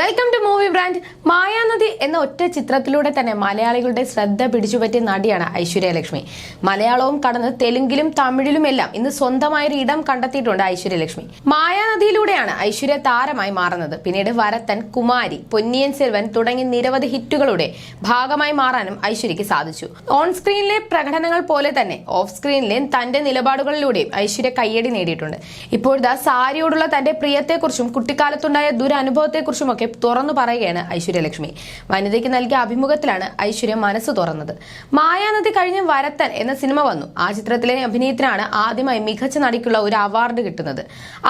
Welcome to movie brand Mayanadi എന്ന ഒറ്റ ചിത്രത്തിലൂടെ തന്നെ മലയാളികളുടെ ശ്രദ്ധ പിടിച്ചുപറ്റിയ നടിയാണ് ഐശ്വര്യ ലക്ഷ്മി. മലയാളവും കടന്ന് തെലുങ്കിലും തമിഴിലുമെല്ലാം ഇന്ന് സ്വന്തമായൊരു ഇടം കണ്ടെത്തിയിട്ടുണ്ട് ഐശ്വര്യ ലക്ഷ്മി. മായാനദിയിലൂടെയാണ് ഐശ്വര്യ താരമായി മാറുന്നത്. പിന്നീട് വരത്തൻ കുമാരി പൊന്നിയൻ സെൽവൻ തുടങ്ങി നിരവധി ഹിറ്റുകളുടെ ഭാഗമായി മാറാനും ഐശ്വര്യയ്ക്ക് സാധിച്ചു. ഓൺ സ്ക്രീനിലെ പ്രകടനങ്ങൾ പോലെ തന്നെ ഓഫ് സ്ക്രീനിലെ തന്റെ നിലപാടുകളിലൂടെയും ഐശ്വര്യ കയ്യടി നേടിയിട്ടുണ്ട്. ഇപ്പോഴത്തെ സാരിയോടുള്ള തന്റെ പ്രിയത്തെക്കുറിച്ചും കുട്ടിക്കാലത്തുണ്ടായ ദുരനുഭവത്തെക്കുറിച്ചും ഒക്കെ തുറന്നു പറയുകയാണ് ഐശ്വര്യലക്ഷ്മി വനിതയ്ക്ക് നൽകിയ അഭിമുഖത്തിലാണ് ഐശ്വര്യ മനസ്സ് തുറന്നത്. മായാനദി കഴിഞ്ഞ് വരത്തൻ എന്ന സിനിമ വന്നു. ആ ചിത്രത്തിലെ അഭിനയത്തിനാണ് ആദ്യമായി മികച്ച നടിക്കുള്ള ഒരു അവാർഡ് കിട്ടുന്നത്.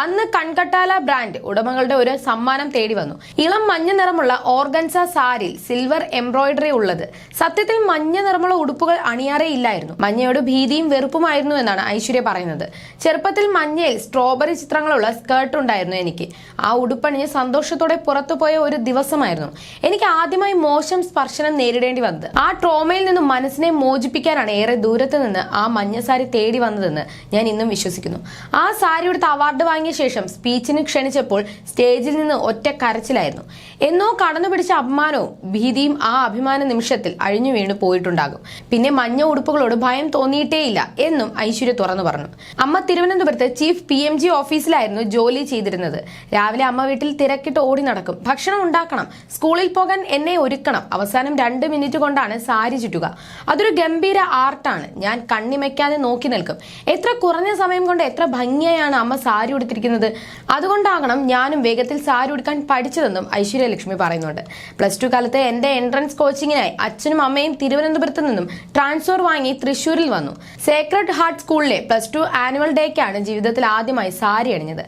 അന്ന് കൺകട്ടാല ബ്രാൻഡ് ഉടമകളുടെ ഒരു സമ്മാനം തേടി വന്നു. ഇളം മഞ്ഞ നിറമുള്ള ഓർഗൻസ സാരിൽ സിൽവർ എംബ്രോയിഡറി ഉള്ളത്. സത്യത്തിൽ മഞ്ഞ നിറമുള്ള ഉടുപ്പുകൾ അണിയാറേ ഇല്ലായിരുന്നു. മഞ്ഞയോട് ഭീതിയും വെറുപ്പുമായിരുന്നു എന്നാണ് ഐശ്വര്യ പറയുന്നത്. ചെറുപ്പത്തിൽ മഞ്ഞയിൽ സ്ട്രോബെറി ചിത്രങ്ങളുള്ള സ്കേർട്ട് ഉണ്ടായിരുന്നു എനിക്ക്. ആ ഉടുപ്പണിഞ്ഞ് സന്തോഷത്തോടെ പുറത്തു പോയ ഒരു ദിവസമായിരുന്നു. എനിക്ക് ആദ്യമായി മോശം സ്പർശനം നേരിടേണ്ടി വന്നത്. ആ ട്രോമയിൽ നിന്നും മനസ്സിനെ മോചിപ്പിക്കാനാണ് ഏറെ ദൂരത്ത് നിന്ന് ആ മഞ്ഞസാരി തേടി വന്നതെന്ന് ഞാൻ ഇന്നും വിശ്വസിക്കുന്നു. ആ സാരി എടുത്ത് അവാർഡ് വാങ്ങിയ ശേഷം സ്പീച്ചിന് ക്ഷണിച്ചപ്പോൾ സ്റ്റേജിൽ നിന്ന് ഒറ്റ കരച്ചിലായിരുന്നു. എന്നോ കടന്നു പിടിച്ച അപമാനവും ഭീതിയും ആ അഭിമാന നിമിഷത്തിൽ അഴിഞ്ഞു വീണ് പോയിട്ടുണ്ടാകും. പിന്നെ മഞ്ഞ ഉടുപ്പുകളോട് ഭയം തോന്നിയിട്ടേയില്ല എന്നും ഐശ്വര്യ തുറന്നു പറഞ്ഞു. അമ്മ തിരുവനന്തപുരത്ത് ചീഫ് പി ഓഫീസിലായിരുന്നു ജോലി ചെയ്തിരുന്നത്. രാവിലെ അമ്മ വീട്ടിൽ തിരക്കിട്ട് ഓടി നടക്കും. ഭക്ഷണം ഉണ്ടാക്കണം. സ്കൂളിൽ പോകാൻ എന്നെ ഒരുക്കണം. അവസാനം രണ്ട് മിനിറ്റ് കൊണ്ടാണ് സാരി ചുറ്റുക. അതൊരു ഗംഭീര ആർട്ടാണ്. ഞാൻ കണ്ണിമയ്ക്കാതെ നോക്കി നിൽക്കും. എത്ര കുറഞ്ഞ സമയം കൊണ്ട് എത്ര ഭംഗിയായാണ് അമ്മ സാരി ഉടുത്തിരിക്കുന്നത്. അതുകൊണ്ടാകണം ഞാനും വേഗത്തിൽ സാരി ഉടുക്കാൻ പഠിച്ചതെന്നും ഐശ്വര്യലക്ഷ്മി പറയുന്നുണ്ട്. പ്ലസ് ടു കാലത്തെ എന്റെ എൻട്രൻസ് കോച്ചിങ്ങിനായി അച്ഛനും അമ്മയും തിരുവനന്തപുരത്ത് നിന്നും ട്രാൻസ്ഫർ വാങ്ങി തൃശൂരിൽ വന്നു. സേക്രഡ് ഹാർട്ട് സ്കൂളിലെ പ്ലസ് ടു ആനുവൽ ഡേക്കാണ് ജീവിതത്തിൽ ആദ്യമായി സാരി അണിഞ്ഞത്.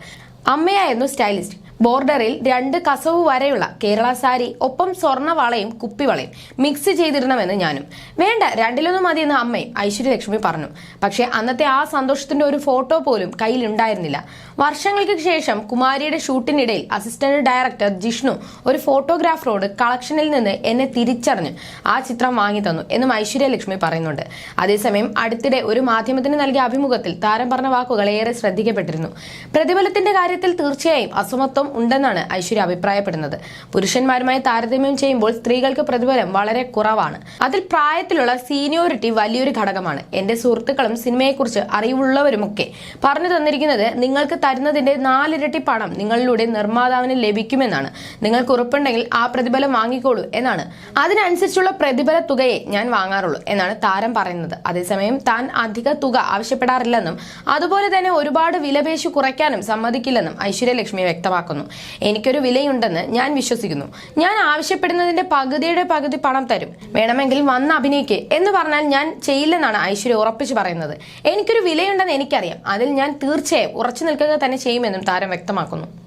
അമ്മയായിരുന്നു സ്റ്റൈലിസ്റ്റ്. ബോർഡറിൽ രണ്ട് കസവ് വരെയുള്ള കേരള സാരി ഒപ്പം സ്വർണവളയും കുപ്പിവളയും മിക്സ് ചെയ്തിടണമെന്ന് ഞാനും. വേണ്ട രണ്ടിലൊന്നും മതിയെന്ന് അമ്മയും ഐശ്വര്യലക്ഷ്മി പറഞ്ഞു. പക്ഷേ അന്നത്തെ ആ സന്തോഷത്തിന്റെ ഒരു ഫോട്ടോ പോലും കയ്യിലുണ്ടായിരുന്നില്ല. വർഷങ്ങൾക്ക് ശേഷം കുമാരിയുടെ ഷൂട്ടിനിടയിൽ അസിസ്റ്റന്റ് ഡയറക്ടർ ജിഷ്ണു ഒരു ഫോട്ടോഗ്രാഫറോട് കളക്ഷനിൽ നിന്ന് എന്നെ തിരിച്ചറിഞ്ഞ് ആ ചിത്രം വാങ്ങി തന്നു എന്നും ഐശ്വര്യലക്ഷ്മി പറയുന്നുണ്ട്. അതേസമയം അടുത്തിടെ ഒരു മാധ്യമത്തിന് നൽകിയ അഭിമുഖത്തിൽ താരം പറഞ്ഞ വാക്കുകൾ ഏറെ ശ്രദ്ധിക്കപ്പെട്ടിരുന്നു. പ്രതിഫലത്തിന്റെ കാര്യത്തിൽ തീർച്ചയായും അസമത്വം ഉണ്ടെന്നാണ് ഐശ്വര്യ അഭിപ്രായപ്പെടുന്നത്. പുരുഷന്മാരുമായി താരതമ്യം ചെയ്യുമ്പോൾ സ്ത്രീകൾക്ക് പ്രതിഫലം വളരെ കുറവാണ്. അതിൽ പ്രായത്തിലുള്ള സീനിയോറിറ്റി വലിയൊരു ഘടകമാണ്. എന്റെ സുഹൃത്തുക്കളും സിനിമയെക്കുറിച്ച് അറിവുള്ളവരുമൊക്കെ പറഞ്ഞു തന്നിരിക്കുന്നത് നിങ്ങൾക്ക് തരുന്നതിന്റെ നാലിരട്ടി പണം നിങ്ങളിലൂടെ നിർമ്മാതാവിന് ലഭിക്കുമെന്നാണ്. നിങ്ങൾക്ക് ഉറപ്പുണ്ടെങ്കിൽ ആ പ്രതിഫലം വാങ്ങിക്കോളൂ എന്നാണ്. അതിനനുസരിച്ചുള്ള പ്രതിഫല തുകയെ ഞാൻ വാങ്ങാറുള്ളൂ എന്നാണ് താരം പറയുന്നത്. അതേസമയം താൻ അധിക തുക ആവശ്യപ്പെടാറില്ലെന്നും അതുപോലെ തന്നെ ഒരുപാട് വിലപേശി കുറയ്ക്കാനും സമ്മതിക്കില്ലെന്നും ഐശ്വര്യലക്ഷ്മി വ്യക്തമാക്കുന്നു. എനിക്കൊരു വിലയുണ്ടെന്ന് ഞാൻ വിശ്വസിക്കുന്നു. ഞാൻ ആവശ്യപ്പെടുന്നതിന്റെ പകുതിയുടെ പകുതി പണം തരും. വേണമെങ്കിൽ വന്ന് അഭിനയിക്ക് എന്ന് പറഞ്ഞാൽ ഞാൻ ചെയ്യില്ലെന്നാണ് ഐശ്വര്യ ഉറപ്പിച്ചു പറയുന്നത്. എനിക്കൊരു വിലയുണ്ടെന്ന് എനിക്കറിയാം. അതിൽ ഞാൻ തീർച്ചയായും ഉറച്ചു നിൽക്കുക തന്നെ ചെയ്യുമെന്നും താരം വ്യക്തമാക്കുന്നു.